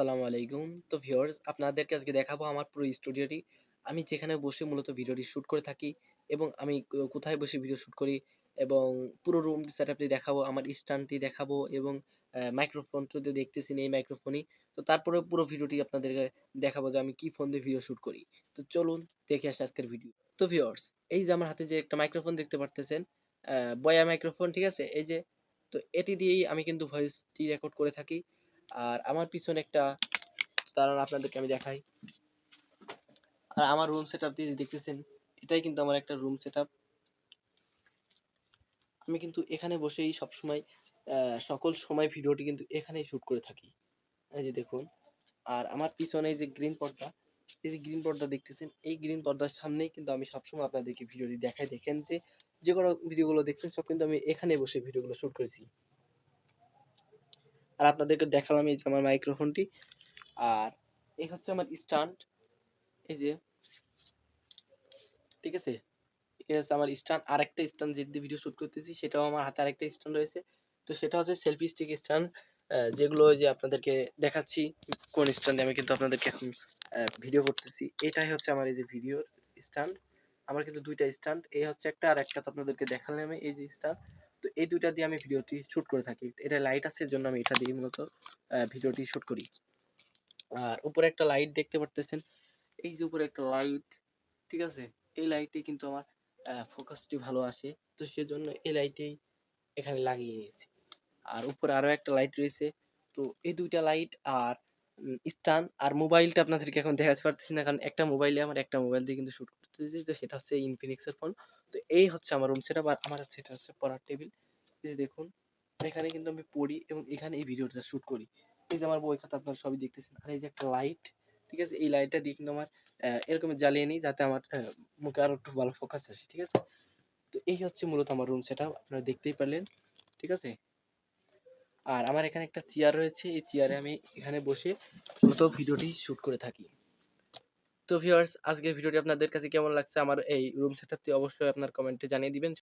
আসসালামু আলাইকুম। তো ভিউয়ার্স, আপনাদেরকে আজকে দেখাবো আমার পুরো স্টুডিওটি। আমি যেখানে বসে মূলত ভিডিওটি শুট করে থাকি এবং আমি কোথায় বসে ভিডিও শুট করি এবং পুরো রুম সেটআপটি দেখাবো, আমার স্ট্যান্ডটি দেখাবো এবং মাইক্রোফোন তো দেখতেছেন এই মাইক্রোফোনই তো তারপরে পুরো ভিডিওটি আপনাদেরকে দেখাবো যে আমি কি ফোন দিয়ে ভিডিও শুট করি। তো চলুন দেখে আসি আজকের ভিডিও তো ভিউয়ার্স, এই যে আমার হাতে যে একটা মাইক্রোফোন দেখতে পারতেছেন বয়া মাইক্রোফোন ঠিক আছে? এই যে, তো এটি দিয়েই আমি কিন্তু ভয়েসটি রেকর্ড করে থাকি। আর আমার পিছনে একটা দাঁড়ান, আপনাদেরকে আমি দেখাই। আর আমার রুম সেটআপ দিয়ে দেখতেছেন, এটাই কিন্তু আমার একটা রুম সেটআপ আমি কিন্তু এখানে বসেই সবসময় সকল সময় ভিডিওটি কিন্তু এখানেই শুট করে থাকি। এই যে দেখুন, আর আমার পিছনে যে গ্রিন পর্দা, এই যে গ্রিন পর্দা দেখতেছেন, এই গ্রিন পর্দার সামনেই কিন্তু আমি সবসময় আপনাদেরকে ভিডিওটি দেখাই। দেখেন যে যে কোনো ভিডিওগুলো দেখছেন, সব কিন্তু আমি এখানে বসে ভিডিওগুলো শুট করেছি। আর আপনাদেরকে দেখালাম এই যে আমার মাইক্রোফোনটি আর এই হচ্ছে আমার স্ট্যান্ড এই যে, ঠিক আছে? এই হচ্ছে আমার স্ট্যান্ড আরেকটা স্ট্যান্ড যেটি ভিডিও শুট করতেছি, সেটাও আমার হাতে আরেকটা স্ট্যান্ড রয়েছে। তো সেটা হচ্ছে সেলফি স্টিক স্ট্যান্ড যেগুলো যে আপনাদেরকে দেখাচ্ছি, কোন স্ট্যান্ডে আমি কিন্তু আপনাদেরকে এখন ভিডিও করতেছি। এটাই হচ্ছে আমার এই যে ভিডিওর স্ট্যান্ড আমার কিন্তু দুইটা স্ট্যান্ড এই হচ্ছে একটা, আর একটা তো আপনাদেরকে দেখালাম এই যে স্ট্যান্ড তো এই দুইটা দিয়ে আমি ভিডিওটি শুট করে থাকি। এটা লাইট আছে, এর জন্য আমি এটা দিয়ে মূলত ভিডিওটি শুট করি। আর উপরে একটা লাইট দেখতে পারতেছেন। এই যে উপরে একটা লাইট ঠিক আছে? এই লাইটে কিন্তু আমার ফোকাসটি ভালো আসে। তো সেজন্য এই লাইটেই এখানে লাগিয়ে নিয়েছি। আর উপরে আরও একটা লাইট রয়েছে। তো এই দুইটা লাইট আর স্টান আর মোবাইলটা আপনাদেরকে এখন দেখাতে পারতেছি না, কারণ একটা মোবাইলে আমার একটা মোবাইল দিয়ে কিন্তু শুট করতেছি। তো সেটা হচ্ছে ইনফিনিক্স এর ফোন তো এই হচ্ছে আমার রুম সেটআপ আর আমার হচ্ছে, এটা হচ্ছে পড়ার টেবিল এই যে দেখুন, এখানে কিন্তু আমি পড়ি এবং এখানে এই ভিডিওটা শুট করি। এই যে আমার বই খাতা আপনারা সবই দেখতেছেন। আর এই যে একটা লাইট ঠিক আছে? এই লাইটটা দিয়ে কিন্তু আমার এরকম জ্বালিয়ে নিই যাতে আমার মুখে আরও একটু ভালো ফোকাস আসে, ঠিক আছে? তো এই হচ্ছে মূলত আমার রুম সেটআপ আপনারা দেখতেই পারলেন, ঠিক আছে? আর আমার এখানে একটা চেয়ার রয়েছে, এই চেয়ারে আমি এখানে বসে মূলত ভিডিওটি শ্যুট করে থাকি। তো ভিউয়ার্স আজকের ভিডিওটি আপনাদের কাছে কেমন লাগছে? আমার এই রুম সেটআপটি অবশ্যই আপনার কমেন্টে জানিয়ে দিবেন।